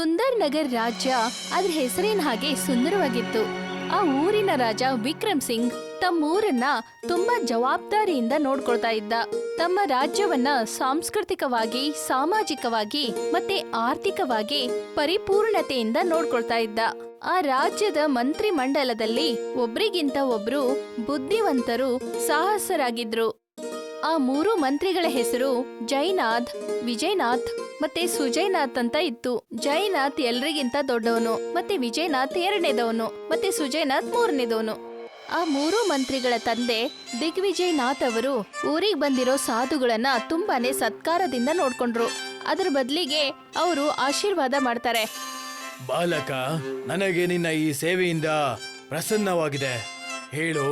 ಸುಂದರ್ ನಗರ್ ರಾಜ್ಯ ಅದ್ರ ಹೆಸರಿನ ಹಾಗೆ ಸುಂದರವಾಗಿತ್ತು. ಆ ಊರಿನ ರಾಜ ವಿಕ್ರಮ್ ಸಿಂಗ್ ತಮ್ಮೂರನ್ನ ತುಂಬಾ ಜವಾಬ್ದಾರಿಯಿಂದ ನೋಡ್ಕೊಳ್ತಾ ಇದ್ದ. ತಮ್ಮ ರಾಜ್ಯವನ್ನ ಸಾಂಸ್ಕೃತಿಕವಾಗಿ, ಸಾಮಾಜಿಕವಾಗಿ ಮತ್ತೆ ಆರ್ಥಿಕವಾಗಿ ಪರಿಪೂರ್ಣತೆಯಿಂದ ನೋಡ್ಕೊಳ್ತಾ ಇದ್ದ. ಆ ರಾಜ್ಯದ ಮಂತ್ರಿ ಮಂಡಲದಲ್ಲಿ ಒಬ್ರಿಗಿಂತ ಒಬ್ರು ಬುದ್ಧಿವಂತರು, ಸಾಹಸರಾಗಿದ್ರು. ಆ ಮೂರು ಮಂತ್ರಿಗಳ ಹೆಸರು ಜೈನಾಥ್, ವಿಜಯನಾಥ್ ಮತ್ತೆ ಸುಜಯನಾಥ್ ಅಂತ ಇತ್ತು. ಜೈನಾಥ್ ಎಲ್ರಿಗಿಂತ ದೊಡ್ಡವನು ಮತ್ತೆ ವಿಜಯನಾಥ್ ಎರಡನೇದವನು ಮತ್ತೆ ಸುಜಯನಾಥ್ ಮೂರನೇದವನು. ಆ ಮೂರು ಮಂತ್ರಿಗಳ ತಂದೆ ದಿಗ್ವಿಜಯನಾಥ್ ಅವರು ಊರಿಗೆ ಬಂದಿರೋ ಸಾಧುಗಳನ್ನ ತುಂಬಾನೇ ಸತ್ಕಾರದಿಂದ ನೋಡ್ಕೊಂಡ್ರು. ಅದ್ರ ಬದಲಿಗೆ ಅವರು ಆಶೀರ್ವಾದ ಮಾಡ್ತಾರೆ. ಬಾಲಕ, ನನಗೆ ನಿನ್ನ ಈ ಸೇವೆಯಿಂದ ಪ್ರಸನ್ನವಾಗಿದೆ. ಹೇಳು,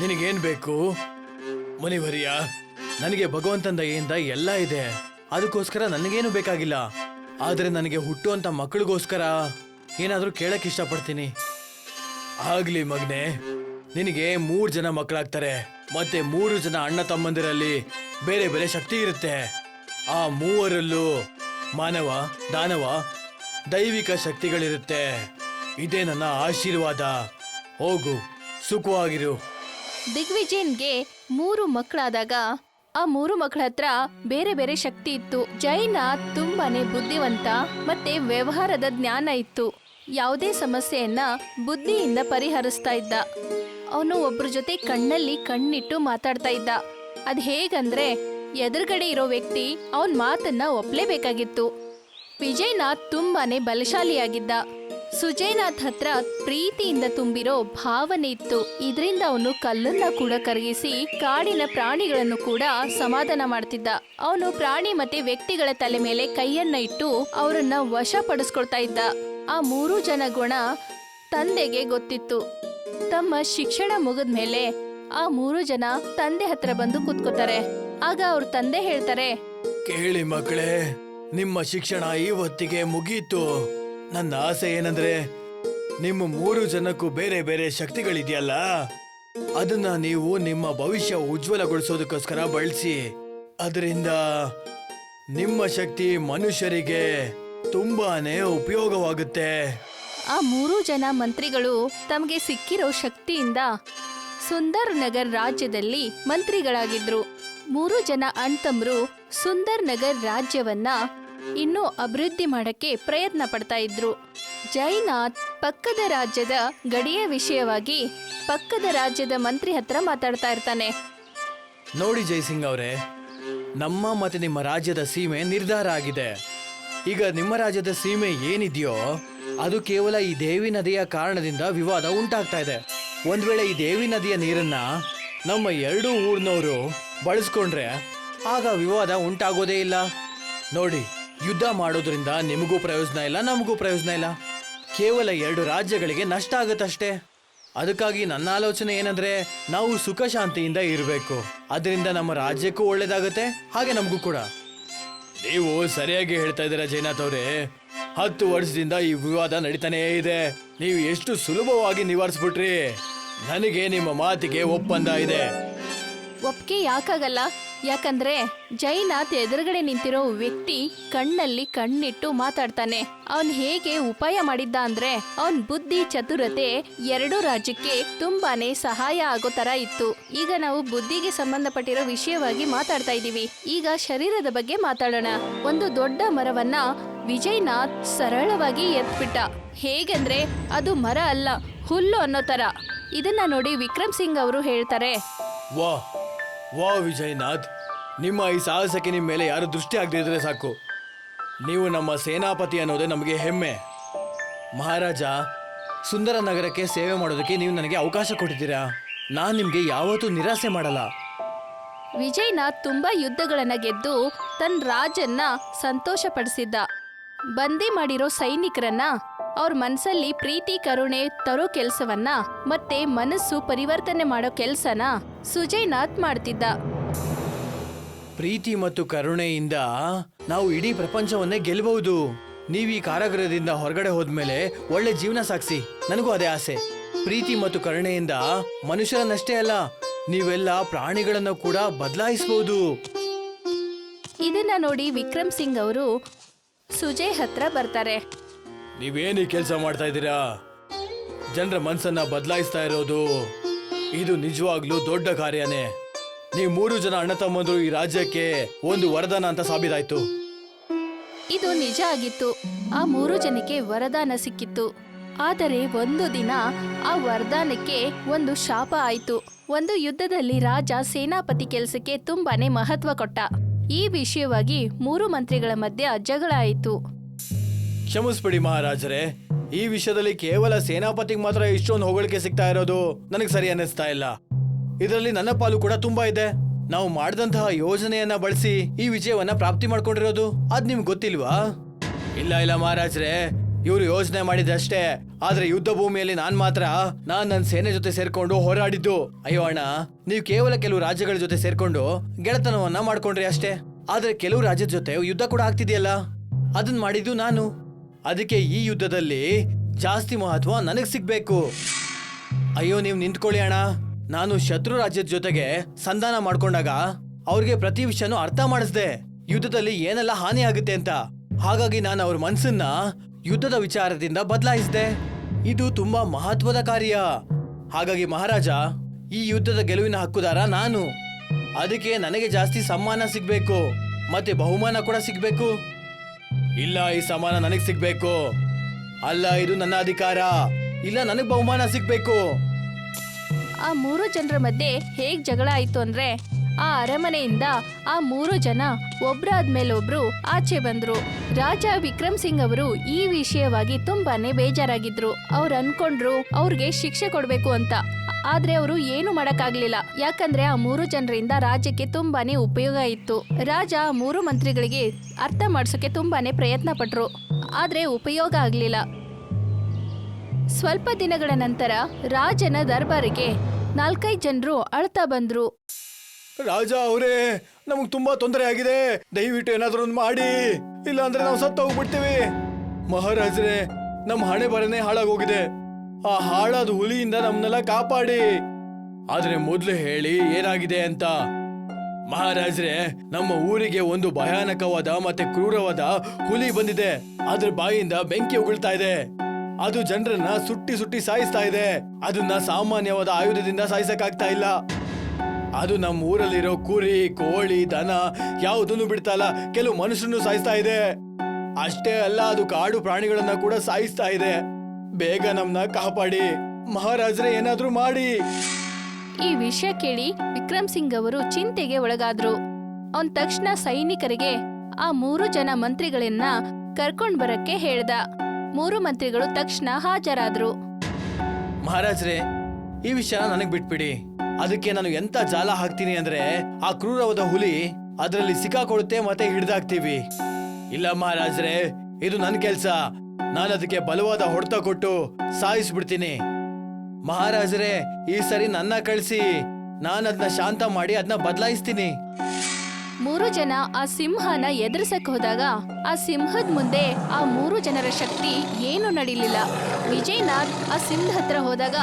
ನಿನಗೇನ್ ಬೇಕು? ಮುನಿವರಿಯ ನನಗೆ ಭಗವಂತನ ದಯೆಯಿಂದ ಎಲ್ಲ ಇದೆ. ಅದಕ್ಕೋಸ್ಕರ ನನಗೇನು ಬೇಕಾಗಿಲ್ಲ. ಆದರೆ ನನಗೆ ಹುಟ್ಟುವಂತ ಮಕ್ಕಳಿಗೋಸ್ಕರ ಏನಾದರೂ ಕೇಳಕ್ ಇಷ್ಟಪಡ್ತೀನಿ. ಆಗ್ಲಿ ಮಗ್ನೆ, ನಿನಗೆ ಮೂರು ಜನ ಮಕ್ಕಳಾಗ್ತಾರೆ. ಮತ್ತೆ ಮೂರು ಜನ ಅಣ್ಣ ತಮ್ಮಂದಿರಲ್ಲಿ ಬೇರೆ ಬೇರೆ ಶಕ್ತಿ ಇರುತ್ತೆ. ಆ ಮೂವರಲ್ಲೂ ಮಾನವ, ದಾನವ, ದೈವಿಕ ಶಕ್ತಿಗಳಿರುತ್ತೆ. ಇದೇ ನನ್ನ ಆಶೀರ್ವಾದ. ಹೋಗು, ಸುಖವಾಗಿರು. ದಿಗ್ವಿಜಯನ್ಗೆ ಮೂರು ಮಕ್ಕಳಾದಾಗ ಆ ಮೂರು ಮಕ್ಕಳ ಹತ್ರ ಬೇರೆ ಬೇರೆ ಶಕ್ತಿ ಇತ್ತು. ಜೈನ ತುಂಬಾನೇ ಬುದ್ಧಿವಂತ ಮತ್ತೆ ವ್ಯವಹಾರದ ಜ್ಞಾನ ಇತ್ತು. ಯಾವುದೇ ಸಮಸ್ಯೆಯನ್ನ ಬುದ್ಧಿಯಿಂದ ಪರಿಹರಿಸ್ತಾ ಇದ್ದ. ಅವನು ಒಬ್ರ ಜೊತೆ ಕಣ್ಣಲ್ಲಿ ಕಣ್ಣಿಟ್ಟು ಮಾತಾಡ್ತಾ ಇದ್ದ. ಅದ್ ಹೇಗಂದ್ರೆ ಎದುರುಗಡೆ ಇರೋ ವ್ಯಕ್ತಿ ಅವನ್ ಮಾತನ್ನ ಒಪ್ಲೇಬೇಕಾಗಿತ್ತು. ವಿಜಯನಾಥ್ ತುಂಬಾನೇ ಬಲಶಾಲಿಯಾಗಿದ್ದ. ಸುಜಯನಾಥ್ ಹತ್ರ ಪ್ರೀತಿಯಿಂದ ತುಂಬಿರೋ ಭಾವನೆ ಇತ್ತು. ಇದರಿಂದ ಅವನು ಕಲ್ಲನ್ನ ಕೂಡ ಕರಗಿಸಿ ಕಾಡಿನ ಪ್ರಾಣಿಗಳನ್ನು ಕೂಡ ಸಮಾಧಾನ ಮಾಡ್ತಿದ್ದ. ಅವನು ಪ್ರಾಣಿ ಮತ್ತೆ ವ್ಯಕ್ತಿಗಳ ತಲೆ ಮೇಲೆ ಕೈಯನ್ನ ಇಟ್ಟು ಅವರನ್ನ ವಶಪಡಿಸ್ಕೊಳ್ತಾ ಇದ್ದ. ಆ ಮೂರು ಜನ ಗುಣ ತಂದೆಗೆ ಗೊತ್ತಿತ್ತು. ತಮ್ಮ ಶಿಕ್ಷಣ ಮುಗಿದ ಮೇಲೆ ಆ ಮೂರು ಜನ ತಂದೆ ಹತ್ರ ಬಂದು ಕೂತ್ಕೋತಾರೆ. ಆಗ ಅವ್ರ ತಂದೆ ಹೇಳ್ತಾರೆ, ಕೇಳಿ ಮಕ್ಕಳೇ ನಿಮ್ಮ ಶಿಕ್ಷಣ ಇವತ್ತಿಗೆ ಮುಗೀತು. ನನ್ನ ಆಸೆ ಏನಂದ್ರೆ ನಿಮ್ಮ ಮೂರು ಜನಕ್ಕೂ ಬೇರೆ ಬೇರೆ ಶಕ್ತಿಗಳಿದೆಯಲ್ಲ? ಅದನ್ನ ನೀವು ನಿಮ್ಮ ಭವಿಷ್ಯ ಉಜ್ವಲಗೊಳಿಸೋದಕ್ಕೋಸ್ಕರ ಬಳಸಿ. ಅದರಿಂದ ನಿಮ್ಮ ಶಕ್ತಿ ಮನುಷ್ಯರಿಗೆ ತುಂಬಾನೇ ಉಪಯೋಗವಾಗುತ್ತೆ. ಆ ಮೂರು ಜನ ಮಂತ್ರಿಗಳು ತಮಗೆ ಸಿಕ್ಕಿರೋ ಶಕ್ತಿಯಿಂದ ಸುಂದರ್ ನಗರ್ ರಾಜ್ಯದಲ್ಲಿ ಮಂತ್ರಿಗಳಾಗಿದ್ರು. ಮೂರು ಜನ ಅಣ್ತಮ್ರು ಸುಂದರ್ ನಗರ್ ರಾಜ್ಯವನ್ನ ಇನ್ನೂ ಅಭಿವೃದ್ಧಿ ಮಾಡಕ್ಕೆ ಪ್ರಯತ್ನ ಪಡ್ತಾ ಇದ್ರು. ಜೈನಾಥ್ ಪಕ್ಕದ ರಾಜ್ಯದ ಗಡಿಯ ವಿಷಯವಾಗಿ ಪಕ್ಕದ ರಾಜ್ಯದ ಮಂತ್ರಿ ಹತ್ರ ಮಾತಾಡ್ತಾ ಇರ್ತಾನೆ. ನೋಡಿ ಜೈಸಿಂಗ್ ಅವರೇ, ನಮ್ಮ ಮತ್ತೆ ನಿಮ್ಮ ರಾಜ್ಯದ ಸೀಮೆ ನಿರ್ಧಾರ ಆಗಿದೆ. ಈಗ ನಿಮ್ಮ ರಾಜ್ಯದ ಸೀಮೆ ಏನಿದೆಯೋ, ಅದು ಕೇವಲ ಈ ದೇವಿ ನದಿಯ ಕಾರಣದಿಂದ ವಿವಾದ ಉಂಟಾಗ್ತಾ ಇದೆ. ಒಂದ್ ವೇಳೆ ಈ ದೇವಿ ನದಿಯ ನೀರನ್ನ ನಮ್ಮ ಎರಡೂ ಊರಿನವರು ಬಳಸ್ಕೊಂಡ್ರೆ ಆಗ ವಿವಾದ ಉಂಟಾಗೋದೇ ಇಲ್ಲ. ನೋಡಿ. ಯುದ್ಧ ಮಾಡೋದ್ರಿಂದ ನಿಮಗೂ ಪ್ರಯೋಜನ ಇಲ್ಲ, ನಮಗೂ ಪ್ರಯೋಜನ ಇಲ್ಲ. ಕೇವಲ ಎರಡು ರಾಜ್ಯಗಳಿಗೆ ನಷ್ಟ ಆಗುತ್ತಷ್ಟೇ. ಅದಕ್ಕಾಗಿ ನನ್ನ ಆಲೋಚನೆ ಏನಂದ್ರೆ, ನಾವು ಸುಖ ಶಾಂತಿಯಿಂದ ಇರಬೇಕು. ಅದರಿಂದ ನಮ್ಮ ರಾಜ್ಯಕ್ಕೂ ಒಳ್ಳೇದಾಗುತ್ತೆ, ಹಾಗೆ ನಮಗೂ ಕೂಡ. ನೀವು ಸರಿಯಾಗಿ ಹೇಳ್ತಾ ಇದ್ದೀರಾ, ಜೈನಾಥ್ ಅವರೇ? ಹತ್ತು ವರ್ಷದಿಂದ ಈ ವಿವಾದ ನಡೀತಾನೇ ಇದೆ. ನೀವು ಎಷ್ಟು ಸುಲಭವಾಗಿ ನಿವಾರಿಸ್ಬಿಟ್ರಿ? ನನಗೆ ನಿಮ್ಮ ಮಾತಿಗೆ ಒಪ್ಪಂದ ಇದೆ. ಒಪ್ಪಿಗೆ ಯಾಕಾಗಲ್ಲ? ಯಾಕಂದ್ರೆ ಜೈನಾಥ್ ಎದುರುಗಡೆ ನಿಂತಿರೋ ವ್ಯಕ್ತಿ ಕಣ್ಣಲ್ಲಿ ಕಣ್ಣಿಟ್ಟು ಮಾತಾಡ್ತಾನೆ. ಅವನ್ ಹೇಗೆ ಉಪಾಯ ಮಾಡಿದ್ದ ಅಂದ್ರೆ ಅವನ್ ಬುದ್ಧಿ ಚತುರತೆ ಎರಡೂ ರಾಜ್ಯಕ್ಕೆ ತುಂಬಾನೇ ಸಹಾಯ ಆಗೋ ತರ ಇತ್ತು. ಈಗ ನಾವು ಬುದ್ಧಿಗೆ ಸಂಬಂಧಪಟ್ಟಿರೋ ವಿಷಯವಾಗಿ ಮಾತಾಡ್ತಾ ಇದೀವಿ. ಈಗ ಶರೀರದ ಬಗ್ಗೆ ಮಾತಾಡೋಣ. ಒಂದು ದೊಡ್ಡ ಮರವನ್ನ ವಿಜಯನಾಥ್ ಸರಳವಾಗಿ ಎತ್ಬಿಟ್ಟ. ಹೇಗಂದ್ರೆ ಅದು ಮರ ಅಲ್ಲ, ಹುಲ್ಲು ಅನ್ನೋ ತರ. ಇದನ್ನ ನೋಡಿ ವಿಕ್ರಮ್ ಸಿಂಗ್ ಅವರು ಹೇಳ್ತಾರೆ. ವಾ ವಿಜಯನಾಥ್, ನಿಮ್ಮ ಈ ಸಾಹಸಕ್ಕೆ ನಿಮ್ಮ ಮೇಲೆ ಯಾರು ದೃಷ್ಟಿ ಆಗದಿದ್ರೆ ಸಾಕು. ನೀವು ನಮ್ಮ ಸೇನಾಪತಿ ಅನ್ನೋದೇ ನಮಗೆ ಹೆಮ್ಮೆ. ಮಹಾರಾಜ, ಸುಂದರ ನಗರಕ್ಕೆ ಸೇವೆ ಮಾಡೋದಕ್ಕೆ ನೀವು ನನಗೆ ಅವಕಾಶ ಕೊಟ್ಟಿದ್ದೀರಾ? ನಾನು ನಿಮಗೆ ಯಾವತ್ತೂ ನಿರಾಸೆ ಮಾಡಲ್ಲ. ವಿಜಯನಾಥ್ ತುಂಬಾ ಯುದ್ಧಗಳನ್ನ ಗೆದ್ದು ತನ್ನ ರಾಜನ್ನ ಸಂತೋಷಪಡಿಸಿದ್ದ. ಬಂದಿ ಮಾಡಿರೋ ಸೈನಿಕರನ್ನ ಅವ್ರ ಮನಸ್ಸಲ್ಲಿ ಪ್ರೀತಿ, ಕರುಣೆ ತರೋ ಕೆಲಸವನ್ನ ಮತ್ತೆ ಮನಸ್ಸು ಪರಿವರ್ತನೆ ಮಾಡೋ ಕೆಲ್ಸನ ಸುಜಯನಾಥ್ ಮಾಡ್ತಿದ್ದ. ಪ್ರೀತಿ ಮತ್ತು ಕರುಣೆಯಿಂದ ನಾವು ಇಡೀ ಪ್ರಪಂಚವನ್ನೇ ಗೆಲ್ಲಬಹುದು. ನೀವು ಈ ಕಾರಾಗೃಹದಿಂದ ಹೊರಗಡೆ ಹೋದ್ಮೇಲೆ ಒಳ್ಳೆ ಜೀವನ ಸಾಗಿಸಿ. ನನಗೂ ಅದೇ ಆಸೆ. ಪ್ರೀತಿ ಮತ್ತು ಕರುಣೆಯಿಂದ ಮನುಷ್ಯರನ್ನಷ್ಟೇ ಅಲ್ಲ ನೀವೆಲ್ಲ ಪ್ರಾಣಿಗಳನ್ನು ಕೂಡ ಬದಲಾಯಿಸಬಹುದು ಇದನ್ನ ನೋಡಿ ವಿಕ್ರಮ್ ಸಿಂಗ್ ಅವರು ಸುಜಯ್ ಹತ್ರ ಬರ್ತಾರೆ. ನೀವೇನು ಕೆಲಸ ಮಾಡ್ತಾ ಇದ್ದೀರಾ? ಜನರ ಮನಸ್ಸನ್ನ ಬದಲಾಯಿಸ್ತಾ ಇರೋದು. ಇದು ನಿಜವಾಗ್ಲೂ ದೊಡ್ಡ ಕಾರ್ಯನೇ. ನೀವು ಮೂರು ಜನ ಅಣ್ಣ ತಮ್ಮಂದ್ರು ಈ ರಾಜ್ಯಕ್ಕೆ ಒಂದು ವರದಾನ ಅಂತ ಸಾಬೀತಾಯ್ತು. ಇದು ನಿಜ ಆಗಿತ್ತು. ಆ ಮೂರು ಜನಕ್ಕೆ ವರದಾನ ಸಿಕ್ಕಿತ್ತು. ಆದರೆ ಒಂದು ದಿನ ಆ ವರದಾನಕ್ಕೆ ಒಂದು ಶಾಪ ಆಯಿತು. ಒಂದು ಯುದ್ಧದಲ್ಲಿ ರಾಜ ಸೇನಾಪತಿ ಕೆಲಸಕ್ಕೆ ತುಂಬಾನೇ ಮಹತ್ವ ಕೊಟ್ಟ. ಈ ವಿಷಯವಾಗಿ ಮೂರು ಮಂತ್ರಿಗಳ ಮಧ್ಯೆ ಜಗಳ ಆಯಿತು. ಕ್ಷಮಿಸ್ಬಿಡಿ ಮಹಾರಾಜರೇ. ಈ ವಿಷಯದಲ್ಲಿ ಕೇವಲ ಸೇನಾಪತಿಗೆ ಮಾತ್ರ ಇಷ್ಟೊಂದು ಹೊಗಳಿಕೆ ಸಿಗ್ತಾ ಇರೋದು ನನಗೆ ಸರಿ ಅನ್ನಿಸ್ತಾ ಇಲ್ಲ. ಇದರಲ್ಲಿ ನನ್ನ ಪಾಲು ಕೂಡ ತುಂಬಾ ಇದೆ. ನಾವು ಮಾಡಿದಂತಹ ಯೋಜನೆಯನ್ನ ಬಳಸಿ ಈ ವಿಜಯವನ್ನ ಪ್ರಾಪ್ತಿ ಮಾಡ್ಕೊಂಡಿರೋದು. ಅದ್ ನಿಮ್ಗೆ ಗೊತ್ತಿಲ್ವಾ? ಇಲ್ಲ ಇಲ್ಲ ಮಹಾರಾಜರೇ. ಇವರು ಯೋಜನೆ ಮಾಡಿದಷ್ಟೇ. ಆದ್ರೆ ಯುದ್ಧ ಭೂಮಿಯಲ್ಲಿ ನಾನ್ ಮಾತ್ರ, ನಾನ್ ನನ್ನ ಸೇನೆ ಜೊತೆ ಸೇರ್ಕೊಂಡು ಹೋರಾಡಿದ್ದು. ಅಯ್ಯೋ ಅಣ್ಣ, ನೀವು ಕೇವಲ ಕೆಲವು ರಾಜ್ಯಗಳ ಜೊತೆ ಸೇರ್ಕೊಂಡು ಗೆಳೆತನವನ್ನ ಮಾಡ್ಕೊಂಡ್ರಿ ಅಷ್ಟೇ. ಆದ್ರೆ ಕೆಲವು ರಾಜ್ಯದ ಜೊತೆ ಯುದ್ಧ ಕೂಡ ಆಗ್ತಿದೆಯಲ್ಲ? ಅದನ್ನ ಮಾಡಿದ್ದು ನಾನು. ಅದಕ್ಕೆ ಈ ಯುದ್ಧದಲ್ಲಿ ಜಾಸ್ತಿ ಮಹತ್ವ ನನಗೆ ಸಿಗ್ಬೇಕು. ಅಯ್ಯೋ, ನೀವು ನಿಂತ್ಕೊಳ್ಳಿ ಅಣ್ಣ. ನಾನು ಶತ್ರು ರಾಜ್ಯದ ಜೊತೆಗೆ ಸಂಧಾನ ಮಾಡ್ಕೊಂಡಾಗ ಅವ್ರಿಗೆ ಪ್ರತಿ ವಿಷಯನೂ ಅರ್ಥ ಮಾಡಿಸ್ದೆ. ಯುದ್ಧದಲ್ಲಿ ಏನೆಲ್ಲ ಹಾನಿ ಆಗುತ್ತೆ ಅಂತ. ಹಾಗಾಗಿ ನಾನು ಅವ್ರ ಮನ್ಸನ್ನ ಯುದ್ಧದ ವಿಚಾರದಿಂದ ಬದಲಾಯಿಸಿದೆ. ಇದು ತುಂಬಾ ಮಹತ್ವದ ಕಾರ್ಯ. ಹಾಗಾಗಿ ಮಹಾರಾಜ, ಈ ಯುದ್ಧದ ಗೆಲುವಿನ ಹಕ್ಕುದಾರ ನಾನು. ಅದಕ್ಕೆ ನನಗೆ ಜಾಸ್ತಿ ಸಮ್ಮಾನ ಸಿಗ್ಬೇಕು. ಮತ್ತೆ ಬಹುಮಾನ ಕೂಡ ಸಿಗ್ಬೇಕು. ಇಲ್ಲ, ಈ ಸಮಾನ ನನಗ್ ಸಿಗ್ಬೇಕು. ಅಲ್ಲ, ಇದು ನನ್ನ ಅಧಿಕಾರ. ಇಲ್ಲ, ನನಗ್ ಬಹುಮಾನ ಸಿಗ್ಬೇಕು. ಆ ಮೂರು ಜನರ ಮಧ್ಯೆ ಹೇಗ್ ಜಗಳ ಆಯ್ತು ಅಂದ್ರೆ, ಆ ಅರಮನೆಯಿಂದ ಆ ಮೂರು ಜನ ಒಬ್ರಾದ್ಮೇಲೊಬ್ರು ಆಚೆ ಬಂದ್ರು. ರಾಜ ವಿಕ್ರಮ್ ಸಿಂಗ್ ಅವರು ಈ ವಿಷಯವಾಗಿ ತುಂಬಾನೇ ಬೇಜಾರಾಗಿದ್ರು. ಅವ್ರು ಅನ್ಕೊಂಡ್ರು ಅವ್ರಿಗೆ ಶಿಕ್ಷೆ ಕೊಡ್ಬೇಕು ಅಂತ. ಆದ್ರೆ ಅವರು ಏನು ಮಾಡಕ್ಕಾಗ್ಲಿಲ್ಲ. ಯಾಕಂದ್ರೆ ಆ ಮೂರು ಜನರಿಂದ ರಾಜ್ಯಕ್ಕೆ ತುಂಬಾನೇ ಉಪಯೋಗ ಇತ್ತು. ರಾಜ ಮೂರು ಮಂತ್ರಿಗಳಿಗೆ ಅರ್ಥ ಮಾಡಿಸೋಕೆ ತುಂಬಾನೇ ಪ್ರಯತ್ನ ಪಟ್ರು. ಆದ್ರೆ ಉಪಯೋಗ ಆಗ್ಲಿಲ್ಲ. ಸ್ವಲ್ಪ ದಿನಗಳ ನಂತರ ರಾಜನ ದರ್ಬಾರಿಗೆ ನಾಲ್ಕೈದು ಜನರು ಅಳ್ತಾ ಬಂದ್ರು. ರಾಜ ಅವರೇ, ನಮಗ್ ತುಂಬಾ ತೊಂದರೆ ಆಗಿದೆ. ದಯವಿಟ್ಟು ಏನಾದ್ರೂ ಒಂದು ಮಾಡಿ. ಇಲ್ಲ ಅಂದ್ರೆ ನಾವು ಸತ್ತ ಹೋಗ್ಬಿಡ್ತೀವಿ ಮಹಾರಾಜರೇ ನಮ್ಮ ಹಣೆ ಬರನೆ ಹಾಳಾಗೋಗಿದೆ. ಆ ಹಾಳಾದ ಹುಲಿಯಿಂದ ನಮ್ನೆಲ್ಲ ಕಾಪಾಡಿ. ಆದ್ರೆ ಮೊದ್ಲು ಹೇಳಿ ಏನಾಗಿದೆ ಅಂತ. ಮಹಾರಾಜರೇ, ನಮ್ಮ ಊರಿಗೆ ಒಂದು ಭಯಾನಕವಾದ ಮತ್ತೆ ಕ್ರೂರವಾದ ಹುಲಿ ಬಂದಿದೆ. ಅದ್ರ ಬಾಯಿಂದ ಬೆಂಕಿ ಉಗುಳ್ತಾ ಇದೆ. ಅದು ಜನರನ್ನ ಸುಟ್ಟಿ ಸುಟ್ಟಿ ಸಾಯಿಸ್ತಾ ಇದೆ. ಅದನ್ನ ಸಾಮಾನ್ಯವಾದ ಆಯುಧದಿಂದ ಸಾಯಿಸಕ್ಕಾಗ್ತಾ ಇಲ್ಲ. ಅದು ನಮ್ಮ ಊರಲ್ಲಿರೋ ಕುರಿ, ಕೋಳಿ, ದನ ಯಾವುದನ್ನು ಬಿಡ್ತಾ ಇಲ್ಲ ಕೆಲವು ಮನುಷ್ಯರನ್ನು ಸಾಯಿಸ್ತಾ ಇದೆ. ಅಷ್ಟೇ ಅಲ್ಲ, ಅದು ಕಾಡು ಪ್ರಾಣಿಗಳನ್ನ ಕೂಡ ಸಾಯಿಸ್ತಾ ಇದೆ. ಬೇಗ ನಮ್ನ ಕಾಪಾಡಿ. ಮಹಾರಾಜರೇ ಏನಾದ್ರೂ ಮಾಡಿ. ಈ ವಿಷಯ ಕೇಳಿ ವಿಕ್ರಮ್ ಸಿಂಗ್ ಅವರು ಚಿಂತೆಗೆ ಒಳಗಾದ್ರು. ಅವನ್ ತಕ್ಷಣ ಸೈನಿಕರಿಗೆ ಆ ಮೂರು ಜನ ಮಂತ್ರಿಗಳನ್ನ ಕರ್ಕೊಂಡ್ ಬರಕ್ಕೆ ಹೇಳ್ದ. ಮೂರು ಮಂತ್ರಿಗಳು ತಕ್ಷಣ ಹಾಜರಾದ್ರು. ಮಹಾರಾಜರೇ ಈ ವಿಷಯ ನನಗ್ ಬಿಟ್ಬಿಡಿ. ಅದಕ್ಕೆ ನಾನು ಎಂತ ಜಾಲ ಹಾಕ್ತೀನಿ ಅಂದ್ರೆ ಆ ಕ್ರೂರವಾದ ಹುಲಿ ಅದರಲ್ಲಿ ಸಿಕ್ಕಾಕೊಳ್ಳುತ್ತೆ ಮತ್ತೆ ಹಿಡ್ದಾಕ್ತೀವಿ. ಇಲ್ಲ ಮಹಾರಾಜರೇ ಇದು ನನ್ ಕೆಲ್ಸ. ನಾನು ಅದಕ್ಕೆ ಬಲವಾದ ಹೊಡೆತ ಕೊಟ್ಟು ಸಾಯಿಸ್ಬಿಡ್ತೀನಿ. ಮಹಾರಾಜರೇ, ಈ ಸರಿ ನನ್ನ ಕಳಿಸಿ ನಾನು ಅದನ್ನ ಶಾಂತ ಮಾಡಿ ಅದನ್ನ ಬದಲಾಯಿಸ್ತೀನಿ. ಮೂರು ಜನ ಆ ಸಿಂಹನ ಎದುರಿಸಕ್ ಹೋದಾಗ ಆ ಸಿಂಹದ ಮುಂದೆ ಆ ಮೂರು ಜನರ ಶಕ್ತಿ ಏನು ನಡೀಲಿಲ್ಲ. ವಿಜಯನಾಥ್ ಆ ಸಿಂಹ ಹತ್ರ ಹೋದಾಗ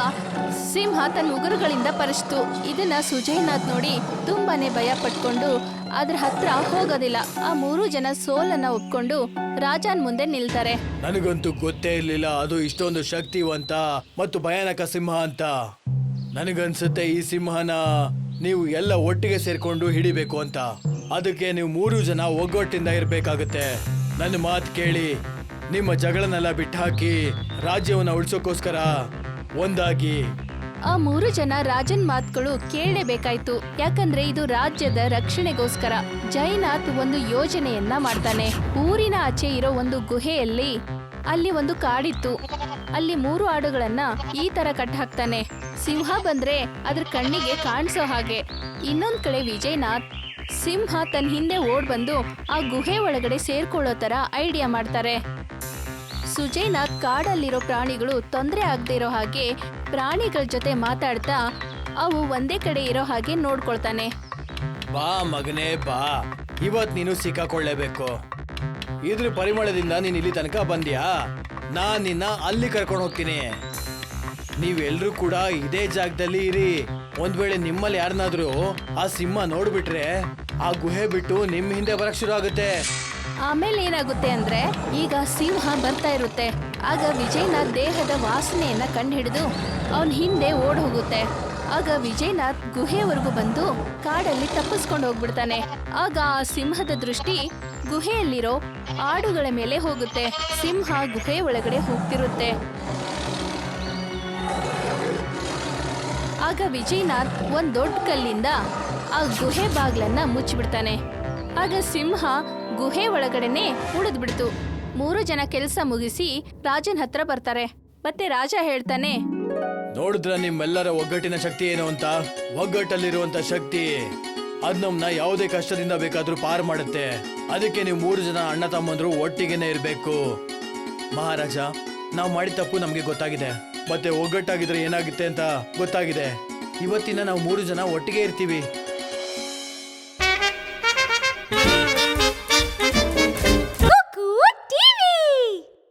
ಸಿಂಹ ತನ್ನ ಉಗುರುಗಳಿಂದ ಪರಿಸ್ತು. ಇದನ್ನ ಸುಜಯನಾಥ್ ನೋಡಿ ತುಂಬಾನೇ ಭಯ ಪಟ್ಕೊಂಡು ಅದ್ರ ಹತ್ರ ಹೋಗೋದಿಲ್ಲ. ಆ ಮೂರು ಜನ ಸೋಲನ್ನ ಒಪ್ಕೊಂಡು ರಾಜನ್ ಮುಂದೆ ನಿಲ್ತಾರೆ. ನನಗಂತೂ ಗೊತ್ತೇ ಇರ್ಲಿಲ್ಲ ಅದು ಇಷ್ಟೊಂದು ಶಕ್ತಿವಂತ ಮತ್ತು ಭಯಾನಕ ಸಿಂಹ ಅಂತ. ನನಗನ್ಸುತ್ತೆ ಈ ಸಿಂಹನ ನೀವು ಎಲ್ಲ ಒಟ್ಟಿಗೆ ಸೇರ್ಕೊಂಡು ಹಿಡಿಬೇಕು ಅಂತ. ಅದಕ್ಕೆ ನೀವು ಮೂರು ಜನ ಒಗ್ಗಟ್ಟಿಂದ ಇರಬೇಕಾಗುತ್ತೆ. ನನ್ನ ಮಾತು ಕೇಳಿ, ನಿಮ್ಮ ಜಗಳನ್ನೆಲ್ಲ ಬಿಟ್ಟಾಕಿ ರಾಜ್ಯವನ್ನ ಉಳಿಸೋಕೋಸ್ಕರ ಒಂದಾಗಿ. ಆ ಮೂರು ಜನ ರಾಜನ್ ಮಾತುಗಳು ಕೇಳಲೇಬೇಕಾಯ್ತು. ಯಾಕಂದ್ರೆ ಇದು ರಾಜ್ಯದ ರಕ್ಷಣೆಗೋಸ್ಕರ ಜೈನಾಥ್ ಒಂದು ಯೋಜನೆಯನ್ನ ಮಾಡ್ತಾನೆ. ಊರಿನ ಆಚೆ ಇರೋ ಒಂದು ಗುಹೆಯಲ್ಲಿ ಅಲ್ಲಿ ಒಂದು ಕಾಡಿತ್ತು. ಅಲ್ಲಿ ಮೂರು ಆಡುಗಳನ್ನ ಈ ತರ ಕಟ್ ಹಾಕ್ತಾನೆ ಸಿಂಹ ಬಂದ್ರೆ ಅದ್ರ ಕಣ್ಣಿಗೆ ಕಾಣಿಸೋ ಹಾಗೆ. ಇನ್ನೊಂದ್ ಕಡೆ ವಿಜಯನಾಥ್, ಸಿಂಹ ತನ್ನ ಹಿಂದೆ ಓಡ್ ಬಂದು ಆ ಗುಹೆ ಒಳಗಡೆ ಸೇರ್ಕೊಳ್ಳೋ ತರ ಐಡಿಯಾ ಮಾಡ್ತಾರೆ. ಸುಜಯ್ನಾಥ್ ಕಾಡಲ್ಲಿರೋ ಪ್ರಾಣಿಗಳು ತೊಂದರೆ ಆಗದೆ ಇರೋ ಹಾಗೆ ಪ್ರಾಣಿಗಳ ಜೊತೆ ಮಾತಾಡ್ತಾ ಅವು ಒಂದೇ ಕಡೆ ಇರೋ ಹಾಗೆ ನೋಡ್ಕೊಳ್ತಾನೆ. ಬಾ ಮಗನೇ, ಬಾ. ಇವತ್ ನೀನು ಸಿಕ್ಕಾಕೊಳ್ಳೇಬೇಕು. ಇದ್ರ ಪರಿಮಳದಿಂದ ನೀನ್ ಇಲ್ಲಿ ತನಕ ಬಂದ್ಯಾ? ನಾನ್ ನಿನ್ನ ಅಲ್ಲಿ ಕರ್ಕೊಂಡು ಹೋಗ್ತೀನಿ. ನೀವೆಲ್ರೂ ಕೂಡ ಇದೇ ಜಾಗದಲ್ಲಿ ಇರಿ. ಒಂದ್ ವೇಳೆ ನಿಮ್ಮಲ್ಲಿ ಯಾರನ್ನಾದ್ರೂ ಆ ಸಿಂಹ ನೋಡ್ಬಿಟ್ರೆ ಆ ಗುಹೆ ಬಿಟ್ಟು ನಿಮ್ ಹಿಂದೆ ಬರಕ್ ಶುರು ಆಗುತ್ತೆ. ಆಮೇಲೆ ಏನಾಗುತ್ತೆ ಅಂದ್ರೆ, ಈಗ ಸಿಂಹ ಬರ್ತಾ ಇರುತ್ತೆ. ಆಗ ವಿಜಯ್ನ ದೇಹದ ವಾಸನೆಯನ್ನ ಕಂಡುಹಿಡಿದು ಅವನ್ ಹಿಂದೆ ಓಡ್ ಹೋಗುತ್ತೆ. ಆಗ ವಿಜಯನಾಥ್ ಗುಹೆವರೆಗೂ ಬಂದು ಕಾಡಲ್ಲಿ ತಪ್ಪಿಸ್ಕೊಂಡು ಹೋಗ್ಬಿಡ್ತಾನೆ. ಆಗ ಆ ಸಿಂಹದ ದೃಷ್ಟಿ ಗುಹೆಯಲ್ಲಿರೋ ಆಡುಗಳ ಮೇಲೆ ಹೋಗುತ್ತೆ. ಸಿಂಹ ಗುಹೆ ಒಳಗಡೆ ಹೋಗ್ತಿರುತ್ತೆ. ಆಗ ವಿಜಯನಾಥ್ ಒಂದ್ ದೊಡ್ಡ ಕಲ್ಲಿಂದ ಆ ಗುಹೆ ಬಾಗ್ಲನ್ನ ಮುಚ್ಚಿಬಿಡ್ತಾನೆ. ಆಗ ಸಿಂಹ ಗುಹೆ ಒಳಗಡೆನೆ ಉಳಿದ್ಬಿಡ್ತು. ಮೂರು ಜನ ಕೆಲಸ ಮುಗಿಸಿ ರಾಜನ್ ಹತ್ರ ಬರ್ತಾರೆ. ಮತ್ತೆ ರಾಜ ಹೇಳ್ತಾನೆ, ನೋಡಿದ್ರ ನಿಮ್ಮೆಲ್ಲರ ಒಗ್ಗಟ್ಟಿನ ಶಕ್ತಿ ಏನು ಅಂತ? ಒಗ್ಗಟ್ಟಲ್ಲಿರುವಂತ ಶಕ್ತಿ ಅದ್ ನಮ್ನ ಯಾವುದೇ ಕಷ್ಟದಿಂದ ಬೇಕಾದ್ರೂ ಪಾರ್ ಮಾಡುತ್ತೆ. ಅದಕ್ಕೆ ನೀವು ಮೂರು ಜನ ಅಣ್ಣ ತಮ್ಮಂದ್ರು ಒಟ್ಟಿಗೆನೆ ಇರ್ಬೇಕು. ಮಹಾರಾಜ, ನಾವು ಮಾಡಿದ ತಪ್ಪು ನಮ್ಗೆ ಗೊತ್ತಾಗಿದೆ. ಮತ್ತೆ ಒಗ್ಗಟ್ಟಾಗಿದ್ರೆ ಏನಾಗುತ್ತೆ ಅಂತ ಗೊತ್ತಾಗಿದೆ. ಇವತ್ತಿನ ನಾವು ಮೂರು ಜನ ಒಟ್ಟಿಗೆ ಇರ್ತೀವಿ.